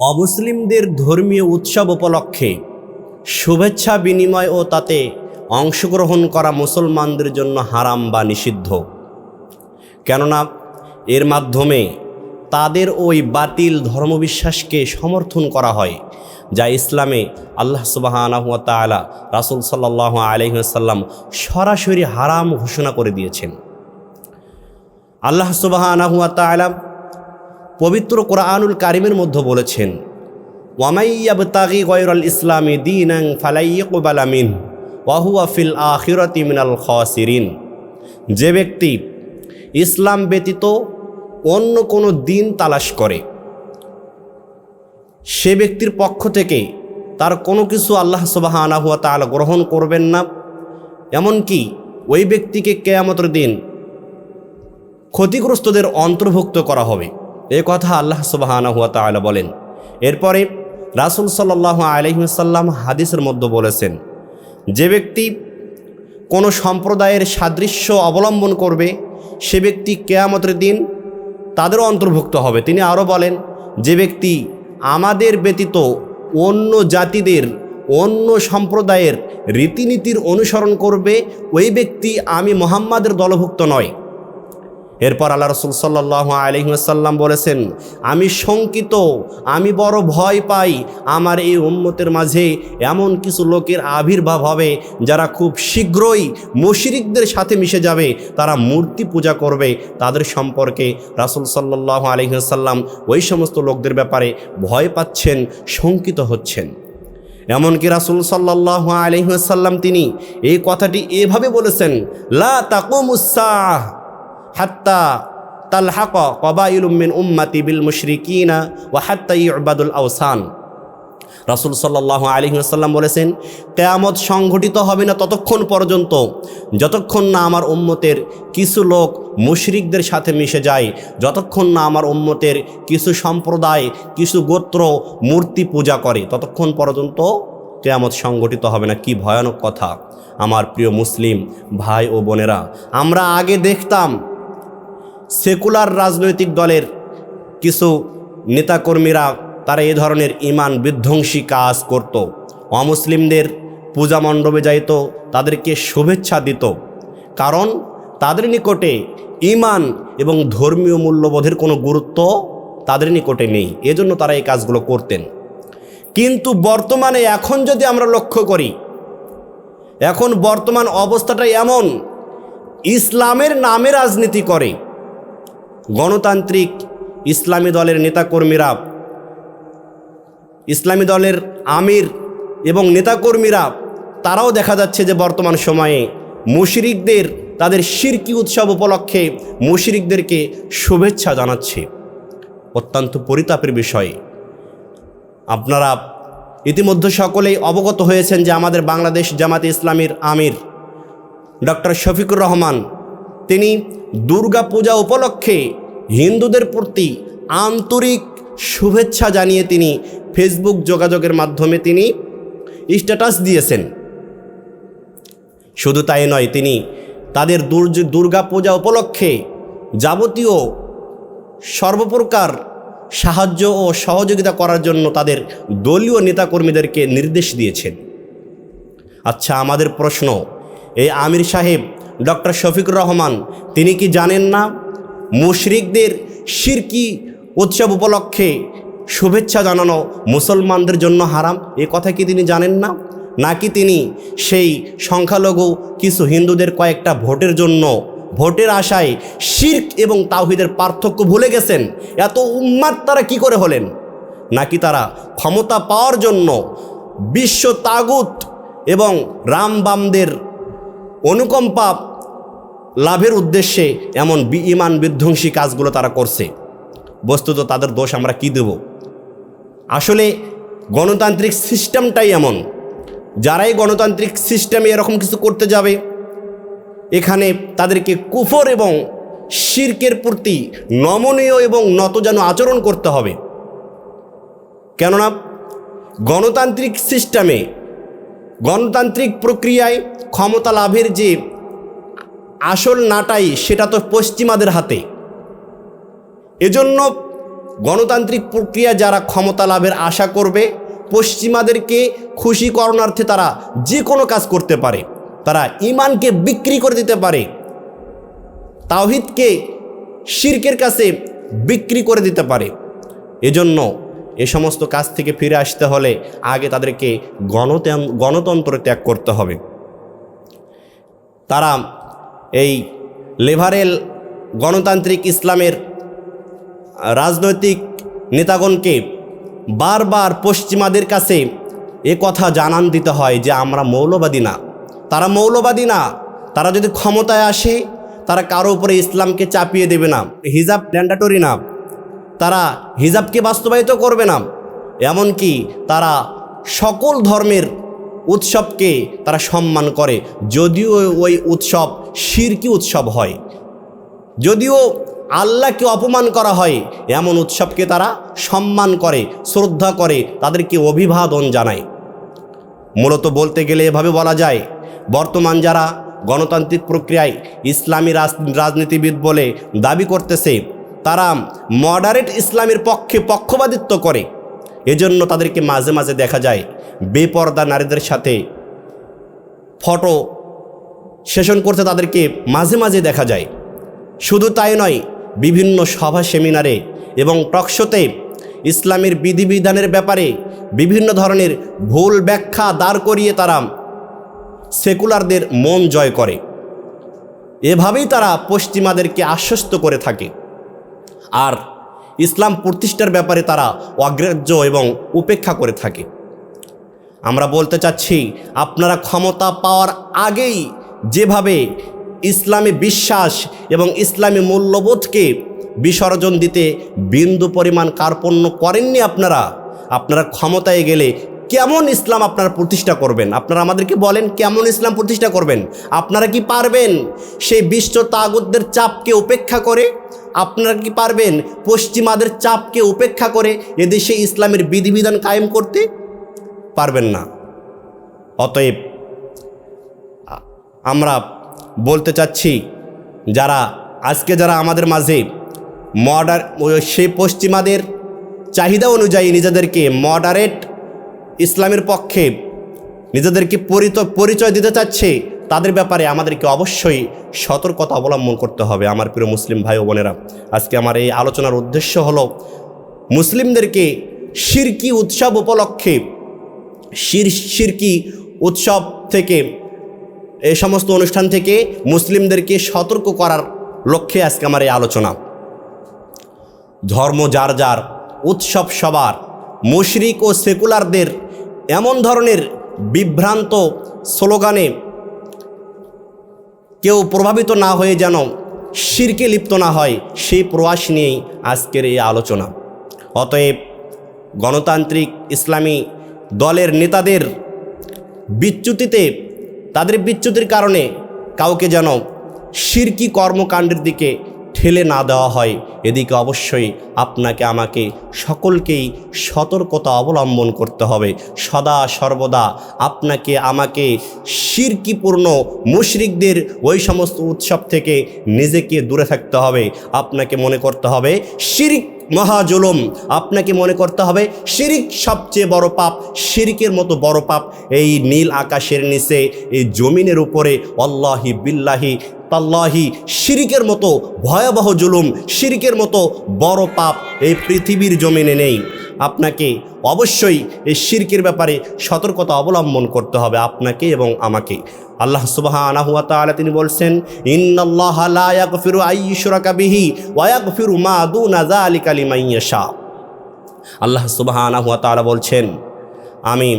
অমুসলিমদের ধর্মীয় উৎসব উপলক্ষে শুভেচ্ছা বিনিময় ও তাতে অংশগ্রহণ করা মুসলমানদের জন্য হারাম বা নিষিদ্ধ। কেননা এর মাধ্যমে তাদের ওই বাতিল ধর্মবিশ্বাসকে সমর্থন করা হয়, যা ইসলামে আল্লাহ সুবাহানাহুয়া তালা রাসুল সাল্লাহ আলহিহাসাল্লাম সরাসরি হারাম ঘোষণা করে দিয়েছেন। আল্লাহ সুবাহানাহুয়া তালা পবিত্র কোরআনুল কারিমের মধ্যে বলেছেন ওয়ামাইয়াব তাগি গয়রল ইসলামী দিনাং ফালাইকুবালামিন ওয়াহুয়া ফিল আখিরতি মিনাল খসিরিন। যে ব্যক্তি ইসলাম ব্যতীত অন্য কোনো দিন তালাশ করে, সে ব্যক্তির পক্ষ থেকে তার কোনো কিছু আল্লাহ সুবাহানা হুয়া তালা গ্রহণ করবেন না, এমনকি ওই ব্যক্তিকে কেয়ামতের দিন ক্ষতিগ্রস্তদের অন্তর্ভুক্ত করা হবে। এ কথা আল্লাহ সুবাহানা হুয়া তালা বলেন। এরপরে রাসুল সাল্লাহ আলহিসাল্লাম হাদিসের মধ্যে বলেছেন, যে ব্যক্তি কোনো সম্প্রদায়ের সাদৃশ্য অবলম্বন করবে, সে ব্যক্তি কেয়ামতের দিন তাদেরও অন্তর্ভুক্ত হবে। তিনি আরও বলেন, যে ব্যক্তি আমাদের ব্যতীত অন্য জাতিদের, অন্য সম্প্রদায়ের রীতিনীতির অনুসরণ করবে, ওই ব্যক্তি আমি মোহাম্মদের দলভুক্ত নয়। এরপর আল্লাহ রসুল সাল্লাহ আলহিমাসাল্লাম বলেছেন, আমি শঙ্কিত, আমি বড় ভয় পাই। আমার এই উম্মতের মাঝে এমন কিছু লোকের আবির্ভাব হবে যারা খুব শীঘ্রই মুশরিকদের সাথে মিশে যাবে। তারা মূর্তি পূজা করবে। তাদের সম্পর্কে রাসুল সাল্লাহ আলহিহাসাল্লাম ওই সমস্ত লোকদের ব্যাপারে ভয় পাচ্ছেন, শঙ্কিত হচ্ছেন। এমনকি রাসুল সাল্লাহ আলহিহাসাল্লাম তিনি এই কথাটি এভাবে বলেছেন, লা তাকুমুসাহ হাত্তা তালহাক কবাইলুমিন উম্মাতি বিল মুশরিকিনা ও হাত্তা ইবাদুল আওসান। রাসুল সাল্লাহ আলহিহাসাল্লাম বলেছেন, কেয়ামত সংঘটিত হবে না ততক্ষণ পর্যন্ত যতক্ষণ না আমার উম্মতের কিছু লোক মুশরিকদের সাথে মিশে যায়, যতক্ষণ না আমার উম্মতের কিছু সম্প্রদায়, কিছু গোত্র মূর্তি পূজা করে, ততক্ষণ পর্যন্ত কেয়ামত সংগঠিত হবে না। কি ভয়ানক কথা। আমার প্রিয় মুসলিম ভাই ও বোনেরা, আমরা আগে দেখতাম সেকুলার রাজনৈতিক দলের কিছু নেতাকর্মীরা তারা এ ধরনের ইমান বিধ্বংসী কাজ করত। অমুসলিমদের পূজা মণ্ডপে যাইত, তাদেরকে শুভেচ্ছা দিত। কারণ তাদের নিকটে ইমান এবং ধর্মীয় মূল্যবোধের কোনো গুরুত্ব তাদের নিকটে নেই। এজন্য তারা এই কাজগুলো করতেন। কিন্তু বর্তমানে এখন যদি আমরা লক্ষ্য করি, এখন বর্তমান অবস্থাটা এমন, ইসলামের নামে রাজনীতি করে গণতান্ত্রিক ইসলামী দলের নেতাকর্মীরা, ইসলামী দলের আমির এবং নেতাকর্মীরা, তারাও দেখা যাচ্ছে যে বর্তমান সময়ে মুশরিকদের, তাদের শিরকি উৎসব উপলক্ষে মুশরিকদেরকে শুভেচ্ছা জানাচ্ছে। অত্যন্ত পরিতাপের বিষয়। আপনারা ইতিমধ্যে সকলেই অবগত হয়েছেন যে আমাদের বাংলাদেশ জামাতে ইসলামীর আমির ডক্টর শফিকুর রহমান তিনি দুর্গা পূজা উপলক্ষে হিন্দুদের প্রতি আন্তরিক শুভেচ্ছা জানিয়ে তিনি ফেসবুক যোগাযোগের মাধ্যমে তিনি স্ট্যাটাস দিয়েছেন। শুধু তাই নয়, তিনি তাদের দুর্গা পূজা উপলক্ষে যাবতীয় সর্বপ্রকার সাহায্য ও সহযোগিতা করার জন্য তাদের দলীয় নেতাকর্মীদেরকে নির্দেশ দিয়েছেন। আচ্ছা আমাদের প্রশ্ন, এই আমির সাহেব ডক্টর শফিকুর রহমান, তিনি কি জানেন না? মুশরিকদের শিরকি উৎসব উপলক্ষে শুভেচ্ছা জানানো মুসলমানদের জন্য হারাম, এ কথা কি তিনি জানেন না? নাকি তিনি সেই সংখ্যালঘু কিছু হিন্দুদের কয়েকটা ভোটের জন্য, ভোটের আশায় শির্ক এবং তাওহিদের পার্থক্য ভুলে গেছেন? এত উম্মাদ তারা কি করে হলেন? নাকি তারা ক্ষমতা পাওয়ার জন্য বিশ্ব তাগুত এবং রামবামদের অনুকম্পা লাভের উদ্দেশ্যে এমন ইমান বিধ্বংসী কাজগুলো তারা করছে। বস্তুত তাদের দোষ আমরা কি দেব? আসলে গণতান্ত্রিক সিস্টেমটাই এমন। যারাই গণতান্ত্রিক সিস্টেমে এরকম কিছু করতে যাবে, এখানে তাদেরকে কুফর এবং শির্কের প্রতি নমনীয় এবং নতজানু আচরণ করতে হবে। কেননা গণতান্ত্রিক সিস্টেমে গণতান্ত্রিক প্রক্রিয়ায় ক্ষমতা লাভের যে আসল নাটাই, সেটা তো পশ্চিমাদের হাতে। এজন্য গণতান্ত্রিক প্রক্রিয়া যারা ক্ষমতা লাভের আশা করবে, পশ্চিমাদেরকে খুশি করণার্থে তারা যে কোনো কাজ করতে পারে। তারা ইমানকে বিক্রি করে দিতে পারে। তাওহিদকে শির্কের কাছে বিক্রি করে দিতে পারে। এজন্য এ সমস্ত কাজ থেকে ফিরে আসতে হলে আগে তাদেরকে গণতন, গণতন্ত্র ত্যাগ করতে হবে। তারা এই লেভারেল গণতান্ত্রিক ইসলামের রাজনৈতিক নেতাগণকে বারবার পশ্চিমাদের কাছে এ কথা জানান দিতে হয় যে, আমরা মৌলবাদী না। তারা মৌলবাদী না। তারা যদি ক্ষমতায় আসে, তারা কারও উপরে ইসলামকে চাপিয়ে দেবে না। হিজাব ম্যান্ডাটরি না। তারা হিজাবকে বাস্তবায়িত করবে না, এমনকি তারা সকল ধর্মের উৎসবকে তারা সম্মান করে। যদিও ওই উৎসব শিরকি উৎসব হয়, যদিও আল্লাহকে অপমান করা হয়, এমন উৎসবকে তারা সম্মান করে, শ্রদ্ধা করে, তাদেরকে অভিবাদন জানায়। মূলত বলতে গেলে এভাবে বলা যায়, বর্তমান যারা গণতান্ত্রিক প্রক্রিয়ায় ইসলামী রাজ- রাজনীতিবিদ বলে দাবি করতেছে তারা মডারেট ইসলামের পক্ষে পক্ষপাতিত্ব করে। এজন্য তাদেরকে মাঝে মাঝে দেখা যায় বেপর্দা নারীদের সাথে ফটো সেশন করতে তাদেরকে মাঝে মাঝে দেখা যায়। শুধু তাই নয়, বিভিন্ন সভা সেমিনারে এবং টকশোতে ইসলামের বিধিবিধানের ব্যাপারে বিভিন্ন ধরনের ভুল ব্যাখ্যা দাঁড় করিয়ে তারা সেকুলারদের মন জয় করে। এভাবেই তারা পশ্চিমাদেরকে আশ্বস্ত করে থাকে। আর ইসলাম প্রতিষ্ঠার ব্যাপারে তারা অগ্রাহ্য এবং উপেক্ষা করে থাকে। আমরা বলতে চাচ্ছি, আপনারা ক্ষমতা পাওয়ার আগেই যেভাবে ইসলামী বিশ্বাস এবং ইসলামী মূল্যবোধকে বিসর্জন দিতে বিন্দু পরিমাণ কার্পণ্য করেননি আপনারা আপনারা ক্ষমতায় গেলে কেমন ইসলাম আপনারা প্রতিষ্ঠা করবেন? আপনারা আমাদেরকে বলেন কেমন ইসলাম প্রতিষ্ঠা করবেন? আপনারা কি পারবেন সেই বিশ্ব তাগুদদের চাপকে উপেক্ষা করে? আপনারা কি পারবেন পশ্চিমাদের চাপকে উপেক্ষা করে এদেশে ইসলামের বিধিবিধান কায়েম করতে? পারবেন না। অতএব আমরা বলতে চাচ্ছি, যারা, আজকে যারা আমাদের মাঝে মডার সেই পশ্চিমাদের চাহিদা অনুযায়ী নিজেদেরকে মডারেট ইসলামের পক্ষে নিজেদেরকে পরিচয় দিতে চাচ্ছে তাদের ব্যাপারে আমাদেরকে অবশ্যই সতর্কতা অবলম্বন করতে হবে, আমার প্রিয় মুসলিম ভাই ও বোনেরা। আজকে আমার এই আলোচনার উদ্দেশ্য হলো, মুসলিমদেরকে শিরকি উৎসব উপলক্ষে, শির, শিরকি উৎসব থেকে এই সমস্ত অনুষ্ঠান থেকে মুসলিমদেরকে সতর্ক করার লক্ষ্যে আজকে আমার এই আলোচনা। ধর্ম যার যার, উৎসব সবার, মুশরিক ও সেকুলারদের এমন ধরনের বিভ্রান্ত স্লোগানে কেউ প্রভাবিত না হয়ে যেন শিরকে লিপ্ত না হয়, সেই প্রয়াস নিয়েই আজকের এই আলোচনা। অতএব গণতান্ত্রিক ইসলামী দলের নেতাদের বিচ্যুতিতে, তাদের বিচ্যুতির কারণে কাউকে যেন শিরকি কর্মকাণ্ডের দিকে ঠেলে না দেওয়া হয়। এদিকে অবশ্যই আপনাকে, আমাকে সকলকেই সতর্কতা অবলম্বন করতে হবে। সদা সর্বদা আপনাকে, আমাকে শিরকিপূর্ণ মুশরিকদের ওই সমস্ত উৎসব থেকে নিজেকে দূরে থাকতে হবে। আপনাকে মনে করতে হবে শিরিক মহাজুলুম। আপনাকে মনে করতে হবে, শিরিক সবচেয়ে বড় পাপ, শিরিকের মতো বড় পাপ, এই নীল আকাশের নিচে, এই জমিনের উপরে অল্লাহি বিল্লাহি, তাল্লাহি, শিরিকের মতো ভয়াবহ জুলুম, শিরিকের মতো বড় পাপ এই পৃথিবীর জমিনে নেই। আপনাকে অবশ্যই এই শিরকের ব্যাপারে সতর্কতা অবলম্বন করতে হবে আপনাকে এবং আমাকে। আল্লাহ তাআলা তিনি বলছেন, ইন্নাল্লাহা লা ইয়াগফিরু আইয়ুশরাকা বিহি ওয়া ইয়াগফিরু মা দুনা যালিকা লিমান ইয়াশা। আল্লাহ তাআলা বলছেন আমি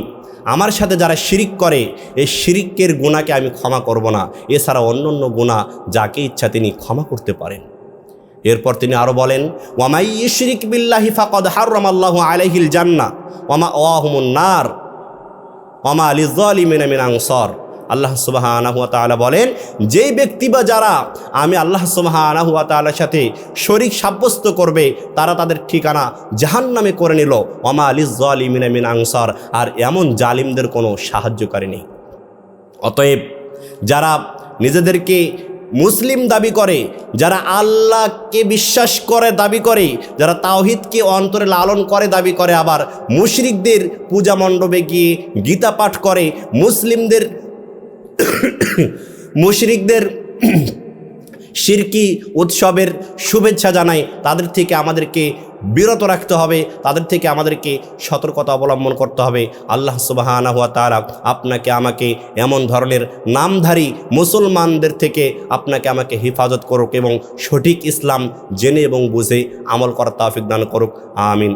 আমার সাথে যারা শিরিক করে, এই শিরিকের গুণাকে আমি ক্ষমা করব না। এছাড়া অন্য অন্য গুণা যাকে ইচ্ছা তিনি ক্ষমা করতে পারেন। এরপর তিনি আরও বলেন আল্লাহ সুবহানাহু ওয়া তাআলা বলেন, যেই ব্যক্তি বা যারা আমি আল্লাহ তাআলার সাথে শরীক সাব্যস্ত করবে, তারা তাদের ঠিকানা জাহান্নামে করে নিল ওমা আলিজালিমিন মিন আনসার, আর এমন জালিমদের কোনো সাহায্যকারী নেই। অতএব যারা নিজেদেরকে মুসলিম দাবি করে, যারা আল্লাহকে বিশ্বাস করে দাবি করে, যারা তাওহিদকে অন্তরে লালন করে দাবি করে, আবার মুশরিকদের পূজা মণ্ডপে গিয়ে গীতা পাঠ করে, মুসলিমদের মুশরিকদের শিরকি উৎসবের শুভেচ্ছা জানায়, তাদের থেকে আমাদেরকে বিরত রাখতে হবে। তাদের থেকে আমাদেরকে সতর্কতা অবলম্বন করতে হবে। আল্লাহ সুবাহানা হুয়া তারা আপনাকে আমাকে এমন ধরনের নামধারী মুসলমানদের থেকে আপনাকে আমাকে হেফাজত করুক এবং সঠিক ইসলাম জেনে এবং বুঝে আমল করার তাফিক দান করুক। আমিন।